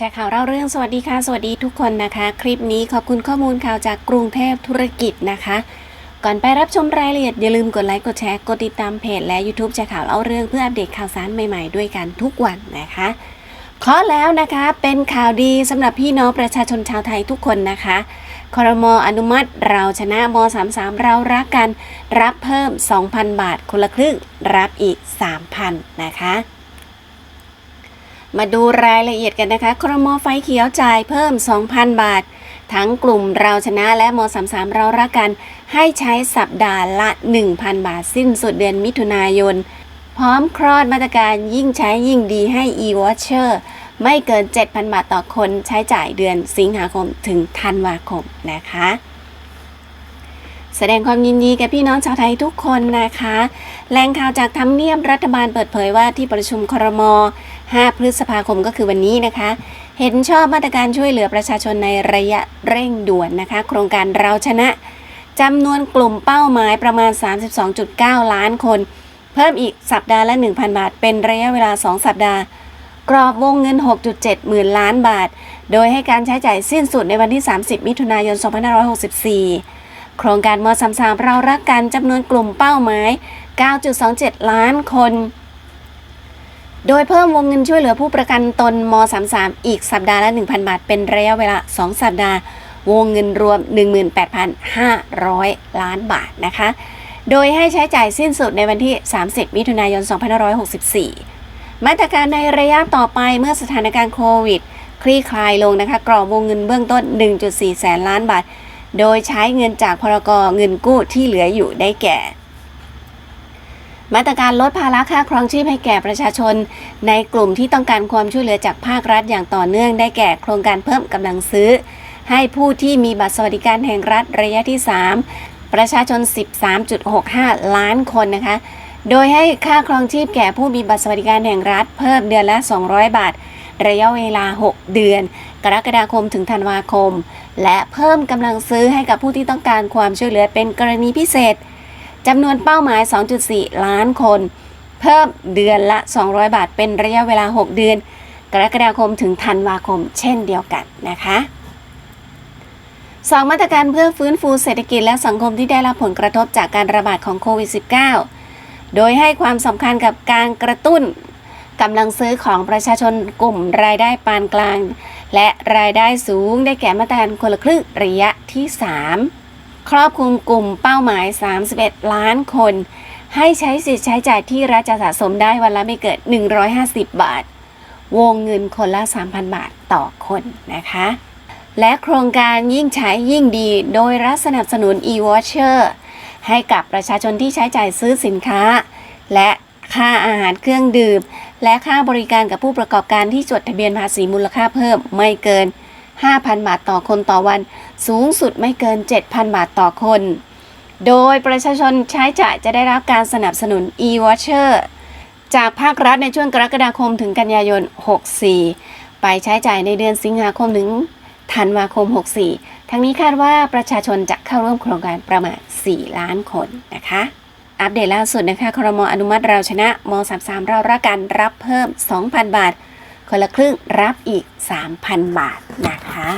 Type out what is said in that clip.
ชร์ข่าวเล่าเรื่องสวัสดีค่ะ สวัสดีทุกคนนะคะ คลิปนี้ขอบคุณข้อมูลข่าวจากกรุงเทพธุรกิจนะคะ ก่อนไปรับชมรายละเอียดอย่าลืมกดไลค์กดแชร์กดติดตามเพจและ YouTube แชร์ข่าวเล่าเรื่องเพื่ออัปเดตข่าวสารใหม่ๆด้วยกันทุกวันนะคะเคาะแล้วนะคะเป็นข่าวดีสำหรับพี่น้องประชาชนชาวไทยทุกคนนะคะคอรมออนุมัติเราชนะม33เรารักกัน รับเพิ่ม 2,000 บาทคนละครึ่ง รับอีก 3,000 นะคะ มาดูรายละเอียดกันนะคะครมไฟเขียวจ่ายเพิ่ม 2,000 บาท ทั้งกลุ่มเราชนะและม33เรารักกัน ให้ใช้สัปดาห์ละ 1,000 บาทสิ้นสุดเดือนมิถุนายน พร้อมคลอดมาตรการยิ่งใช้ยิ่งดีให้ e-watcher ไม่เกิน 7,000 บาทต่อคนใช้จ่ายเดือนสิงหาคมถึงธันวาคมนะคะ แสดงความยินดีกับพี่น้องชาวไทยทุกคนนะคะ แหล่งข่าวจากทำเนียบรัฐบาลเปิดเผยว่าที่ประชุมครม 5 พฤษภาคมก็คือวันนี้นะคะ เห็นชอบมาตรการช่วยเหลือประชาชนในระยะเร่งด่วนนะคะ โครงการเราชนะจำนวนกลุ่มเป้าหมายประมาณ 32.9 ล้านคน เพิ่มอีกสัปดาห์ละ 1,000 บาท เป็นระยะเวลา 2 สัปดาห์ กรอบวงเงิน 6.7 หมื่นล้านบาท โดยให้การใช้จ่ายสิ้นสุดในวันที่ 30 มิถุนายน 2564 โครงการม33เรารักกันจำนวนกลุ่มเป้าหมาย 9.27 ล้านคน โดยเพิ่มวงเงินช่วยเหลือผู้ประกันตนม33อีกสัปดาห์ละ 1,000 บาท เป็นระยะเวลา 2 สัปดาห์ วงเงินรวม 18,500 ล้านบาทนะคะ โดยให้ใช้จ่ายสิ้นสุดในวันที่ 30 มิถุนายน 2564 มาตรการในระยะต่อไปเมื่อสถานการณ์โควิด คลี่คลายลงนะคะกรอบวงเงินเบื้องต้น 1.4 แสนล้านบาท โดยใช้เงินจากพรกเงินกู้ที่เหลืออยู่ได้แก่ มาตรการลดภาระค่าครองชีพให้แก่ประชาชน ในกลุ่มที่ต้องการความช่วยเหลือจากภาครัฐอย่างต่อเนื่องได้แก่ โครงการเพิ่มกำลังซื้อ ให้ผู้ที่มีบัตรสวัสดิการแห่งรัฐระยะที่ 3 ประชาชน 13.65 ล้านคนนะคะ โดยให้ค่าครองชีพแก่ผู้มีบัตรสวัสดิการแห่งรัฐเพิ่มเดือนละ 200 บาท ระยะเวลา 6 เดือน กรกฎาคมถึงธันวาคม และเพิ่มกำลังซื้อให้กับผู้ที่ต้องการความช่วยเหลือเป็นกรณีพิเศษจำนวนเป้าหมาย 2.4 ล้านคน เพิ่มเดือนละ 200 บาท เป็นระยะเวลา 6 เดือน กรกฎาคมถึงธันวาคม เช่นเดียวกันนะคะสองมาตรการเพื่อฟื้นฟูเศรษฐกิจและสังคมที่ได้รับผลกระทบจากการระบาดของโควิด -19 โดยให้ความสำคัญกับการกระตุ้น กำลังซื้อของประชาชนกลุ่มรายได้ปานกลาง และรายได้สูงได้แก่มาตรการคนละครึ่งระยะที่ 3 ครอบคลุมกลุ่มเป้าหมาย 31 ล้านคน ให้ใช้สิทธิ์ใช้จ่ายที่รัฐจะสะสมได้วันละไม่เกิน150 บาท วงเงินคนละ 3,000 บาทต่อคนนะคะ และโครงการยิ่งใช้ยิ่งดี โดยรัฐสนับสนุน e-watcher ให้กับประชาชนที่ใช้จ่ายซื้อสินค้า และค่าอาหารเครื่องดื่ม และค่าบริการกับผู้ประกอบการที่จดทะเบียนภาษีมูลค่าเพิ่มไม่เกิน 5,000 บาทต่อคนต่อวัน สูงสุดไม่เกิน 7,000 บาทต่อคน โดยประชาชนใช้จ่ายจะได้รับการสนับสนุน e-watcher จากภาครัฐในช่วงกรกฎาคมถึงกันยายน 64 ไปใช้จ่ายในเดือนสิงหาคมถึงธันวาคม 64 ทั้งนี้คาดว่าประชาชนจะเข้าร่วมโครงการประมาณ 4 ล้านคนนะคะ อัปเดตล่าสุดนะคะครมอนุมัติเราชนะม33เรารักกันรับเพิ่ม 2,000 บาท คนละครึ่งรับอีก 3,000 บาทนะคะ